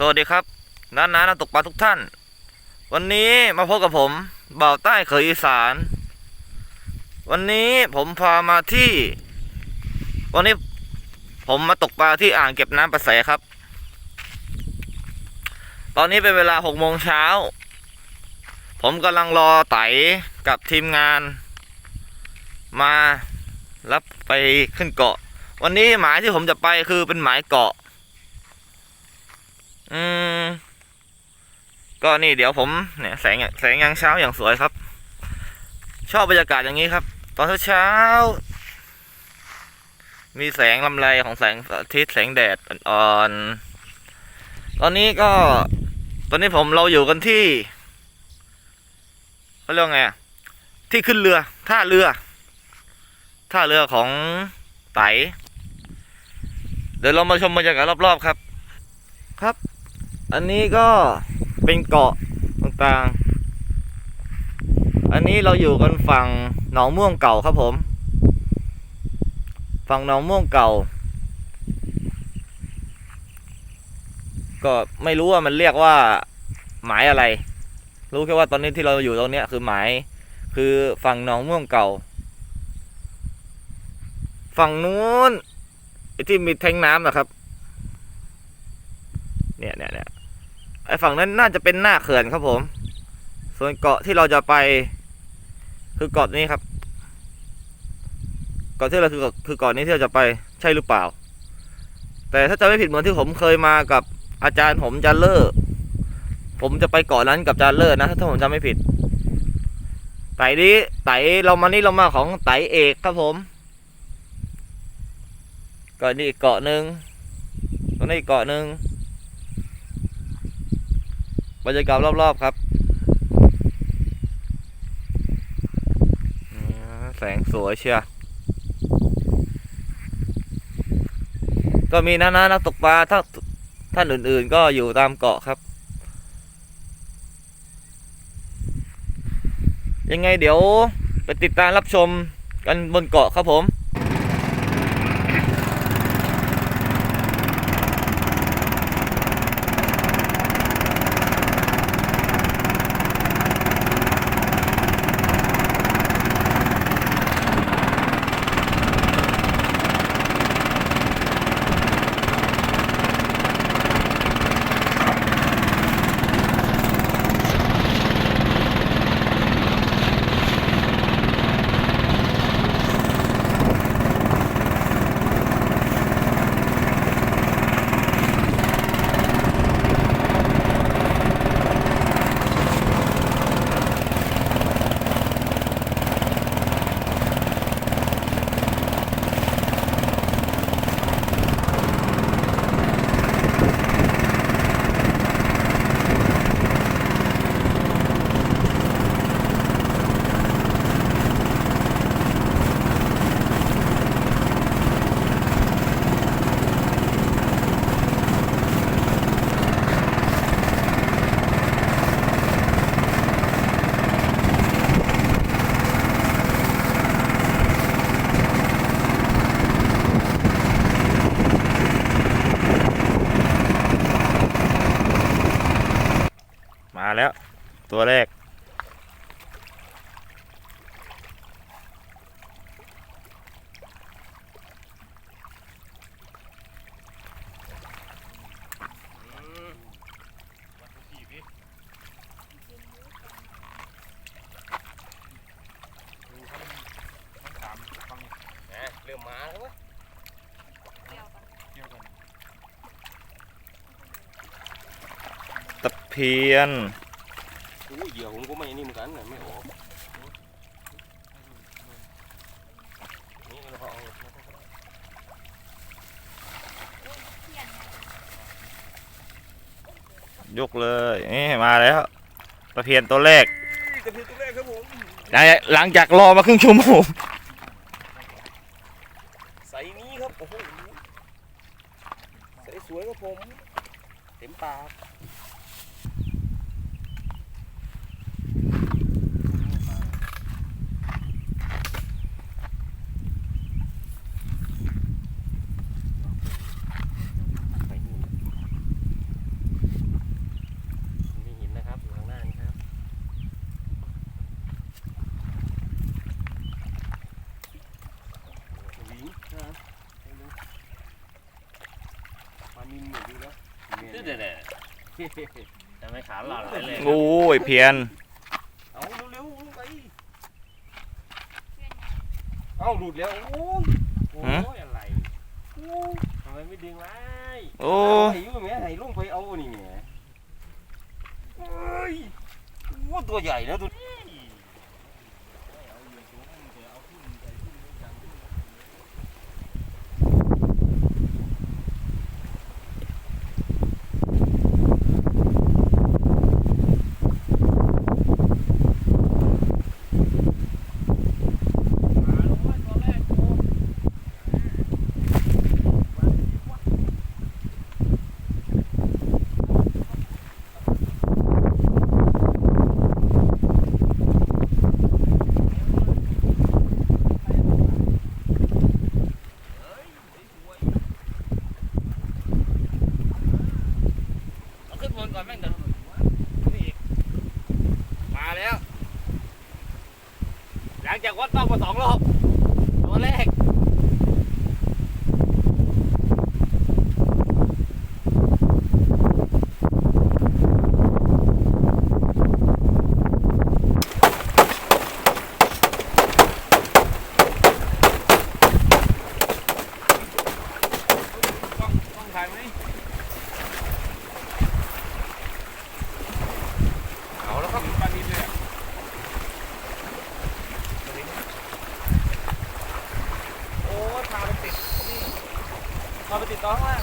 สวัสดีครับน้าน้านักตกปลาทุกท่าน วันนี้มาพบกับผมบ่าวใต้เขยอีสาน วันนี้ผมพามาที่ วันนี้ผมมาตกปลาที่อ่างเก็บน้ำประแสครับ ตอนนี้เป็นเวลาหกโมงเช้า ผมกำลังรอไตกับทีมงาน มารับไปขึ้นเกาะ วันนี้หมายที่ผมจะไปคือเป็นหมายเกาะ อืมก็นี่เดี๋ยวผมเนี่ยแสงแสงยามเช้าอย่างสวยครับ ชอบบรรยากาศอย่างนี้ครับ ตอนเช้า มีแสงลำไรของแสงอาทิตย์แสงแดดอ่อนๆตอนนี้ก็ ตอนนี้ผมเราอยู่กันที่เขาเรียกว่าไงที่ขึ้นเรือท่าเรือ ท่าเรือของไต เดี๋ยวเรามาชมบรรยากาศรอบๆครับ ครับ อันนี้ก็เป็นเกาะต่างๆ อันนี้เราอยู่กันฝั่งหนองม่วงเก่าครับผม ฝั่งหนองม่วงเก่า ก็ไม่รู้ว่ามันเรียกว่าหมายอะไร รู้แค่ว่าตอนนี้ที่เราอยู่ตรงนี้คือหมายคือฝั่งหนองม่วงเก่า ฝั่งนู้นไอ้ที่มีแทงน้ำนะครับ เนี่ยเนี่ยเนี่ย ไอ้ฝั่งนั้นน่าจะเป็นหน้าเขื่อนครับผม ส่วนเกาะที่เราจะไป คือเกาะนี้ครับ เกาะที่เราคือเกาะคือเกาะนี้ที่เราจะไปใช่หรือเปล่า แต่ถ้าจะไม่ผิดเหมือนที่ผมเคยมากับอาจารย์ผมจันเลอร์ผมจะไปเกาะนั้นกับจันเลอร์นะถ้าผมจำไม่ผิดไต่นี้ไต่เรามานี่เรามาของไต่เอกครับผมเกาะนี้เกาะหนึ่งตรงนี้เกาะหนึ่ง บรรยากาศรอบๆครับ แสงสวยเชียวก็มีน้าๆนักตกปลาท่านท่านอื่นๆก็อยู่ตามเกาะครับ ยังไงเดี๋ยวไปติดตามรับชมกันบนเกาะครับผม ริ่มมาแล้วเว้ยตะเพียนอู้เหยื่อผมก็ไม่นี่เหมือนกันน่ะไม่ออกนี่เราเอายกเลย นี่มาแล้วตะเพียนตัวแรกกระเพียนตัวแรกครับผมหลังจากหลังจากรอมาครึ่งชั่วโมง ใส่นี้ครับโอ้โหใส่สวยครับผมเต็มปากไปนู่น มานินเหมือนดูแล้ว เด็ดเด็ดทำไมขาหล่อไหลเลยโอ้ยเพียน เอาเร็วๆลงไปเอาหลุดแล้วโอ้ยโอ้ยอะไรทำไมไม่ดึงไว้โอ้ให้อยู่แม่ให้ลงไปเอานี่แม่เอ้ยโอ้ตัวใหญ่นะตัว เอาขึ้นบนก่อนแม่งเดี๋ยวนี่อีกมาแล้ว หลังจากวัดต้องมา สองรอบตัวแรก ต้องต้องถ่ายไหม เอาแล้วครับ ปลานินเลยอะ โอ้ยพาไปติดนี่ พาไปติดต่อข้างล่าง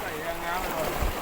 ใส่ยางงามเลย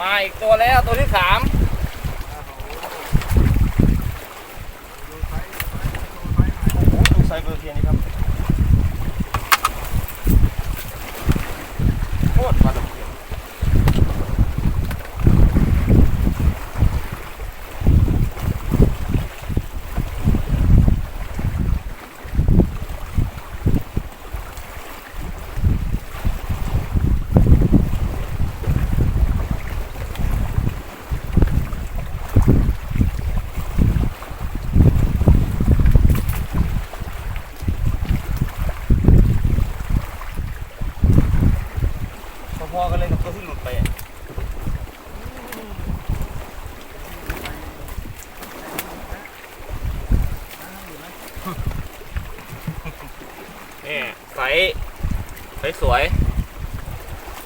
มาอีกตัวแล้วตัวที่สาม โอ้โหดูไซเบอร์เทียนี่ครับโคตรปลาตะเพียน พอๆกันเลยกับตัวที่หลุดไปอะ นี่ไซส์สวยๆ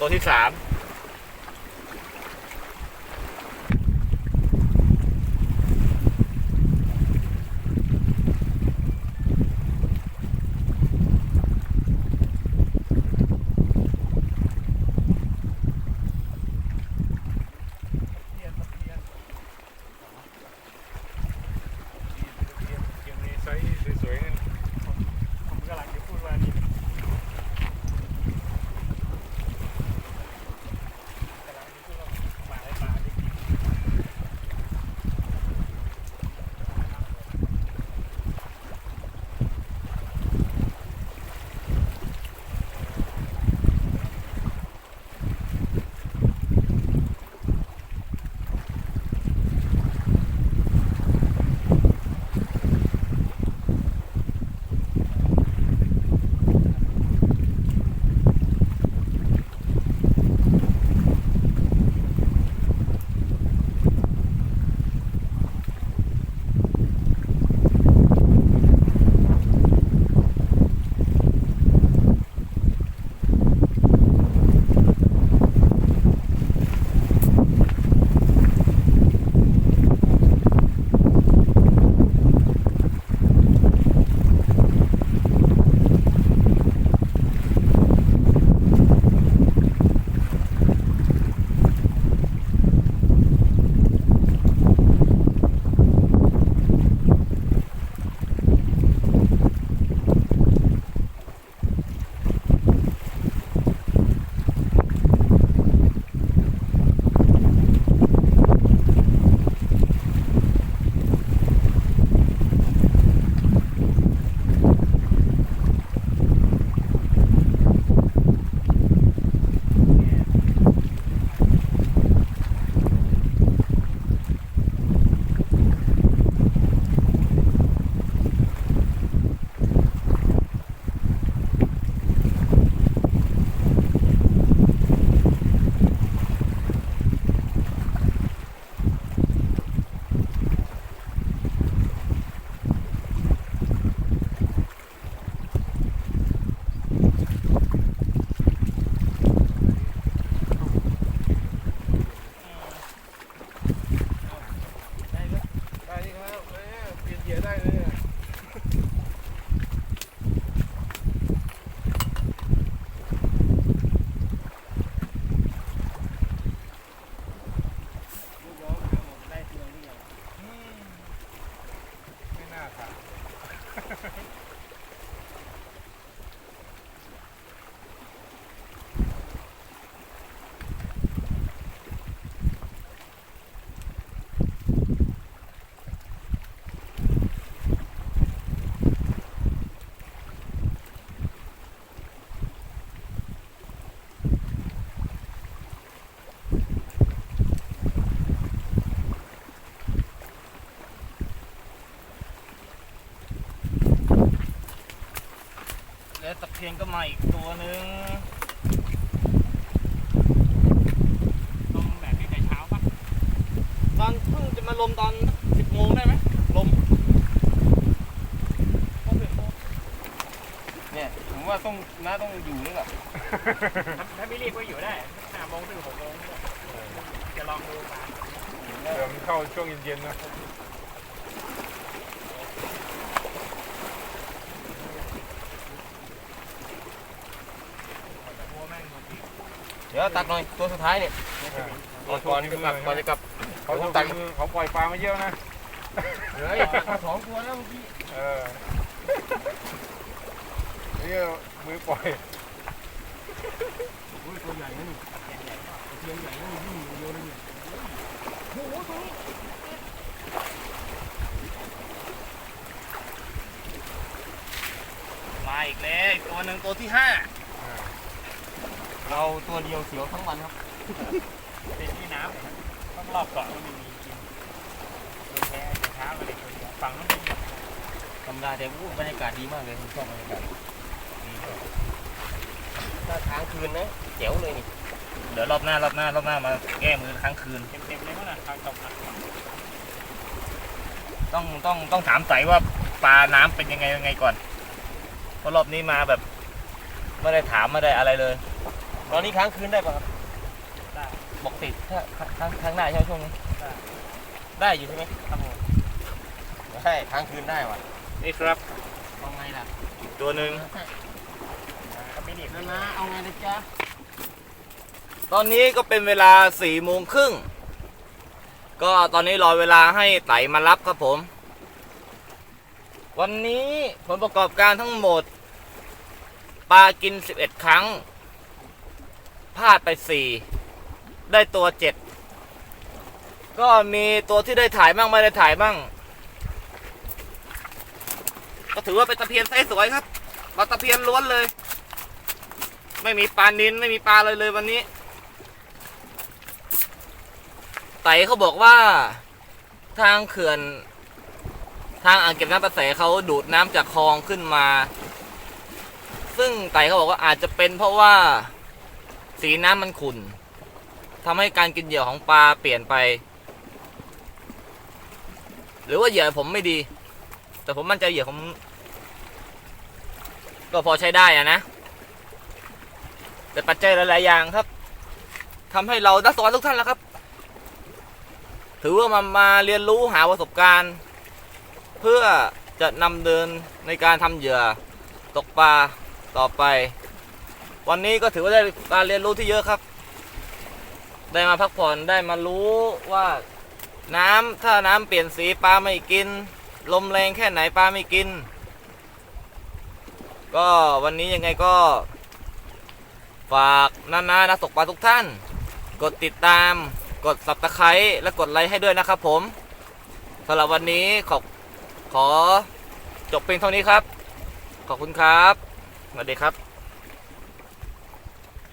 ตัวที่สาม พียนก็มาอีกตัวหนึ่งลมแบบนี้แต่เช้าปะตอนเพิ่งจะมาลมตอนสิบโมงได้ไหมลมเนี่ยผมว่าต้องน้าต้องอยู่นี่แหละถ้าไม่รีบก็อยู่ได้ห้าโมงถึงหกโมงจะลองดูกันเดี๋ยวมันเข้าช่วงเย็นๆนะ เดี๋ยวตักหน่อยตัวสุดท้ายเนี่ยเขาโชก่อว์นฝีจะมืกลับอก่อนจะกลับเขาโชว์ฝีมือเขาปล่อยปลามาเยอะนะเฮ้ยตักสองตัวแล้วเมื่อกี้เออนี่มือปล่อยอุ้ยตัวใหญ่นะนี่เทียนใหญ่นะนี่ยิ่งเยอะเลยเนี่ยโอ้โหตัวนี้มาอีกแล้วอีกตัวหนึ่งตัวที่ห้า เราตัวเดียวเสียวทั้งวันครับ เป็นที่น้ำต้องรอบเกาะมันมีกินดูแพ้เช้ามาเด็กตัวเดียวฝั่งนู้นเป็นธรรมดาแต่อู้บรรยากาศดีมากเลยผมชอบบรรยากาศดีถ้าค้างคืนนะเจ๋วเลยนี่ เดี๋ยวรอบหน้ารอบหน้ารอบหน้ามาแก้มือค้างคืน เต็มๆเลยมั้งนะทางตกนะต้องต้องต้องถามใสว่าปลาน้ำเป็นยังไงยังไงก่อนเพราะรอบนี้มาแบบ ไม่ได้ถามไม่ได้อะไรเลย ตอนนี้ค้างคืนได้ป่ะครับได้บอกติดถ้าค้างค้างได้ใช่ไหมช่วงนี้ ได้ ได้อยู่ใช่ไหมครับผมใช่ค้างคืนได้ว่ะนี่ครับเอาไงล่ะอีกตัวหนึ่งก็ไม่หนีบนานาเอาไงนะจ๊ะตอนนี้ก็เป็นเวลาสี่โมงครึ่งก็ตอนนี้รอเวลาให้ไต่มารับครับผม วันนี้ผลประกอบการทั้งหมดปลากิน 11 ครั้ง พลาดไป 4 ได้ตัว 7 ก็มีตัวที่ได้ถ่ายบ้างไม่ได้ถ่ายบ้างก็ถือว่าเป็นตะเพียนไซส์สวยครับปลาตะเพียนล้วนเลย ไม่มีปลานินไม่มีปลาเลยเลยวันนี้ ไต่เขาบอกว่าทางเขื่อน ทางอ่างเก็บน้ำประแสเขาดูดน้ำจากคลองขึ้นมา ซึ่งไต่เขาบอกว่าอาจจะเป็นเพราะว่า สีน้ำมันขุ่นทำให้การกินเหยื่อของปลาเปลี่ยนไป หรือว่าเหยื่อผมไม่ดี แต่ผมมั่นใจเหยื่อผมก็พอใช้ได้อะนะ แต่ปัจจัยหลายๆอย่างครับทำให้เรานักสอนทุกท่านแล้วครับ ถือว่ามามาเรียนรู้หาประสบการณ์ เพื่อจะนำเดินในการทำเหยื่อตกปลาต่อไป วันนี้ก็ถือว่าได้การเรียนรู้ที่เยอะครับ ได้มาพักผ่อนได้มารู้ว่าน้ำถ้าน้ำเปลี่ยนสีปลาไม่กิน ลมแรงแค่ไหนปลาไม่กิน ก็วันนี้ยังไงก็ ฝากนานานักตกปลาทุกท่าน กดติดตามกด subscribe และกดไลค์ให้ด้วยนะครับผมสำหรับวันนี้ขอขอจบเพียงเท่านี้ครับ ขอบคุณครับสวัสดีครับ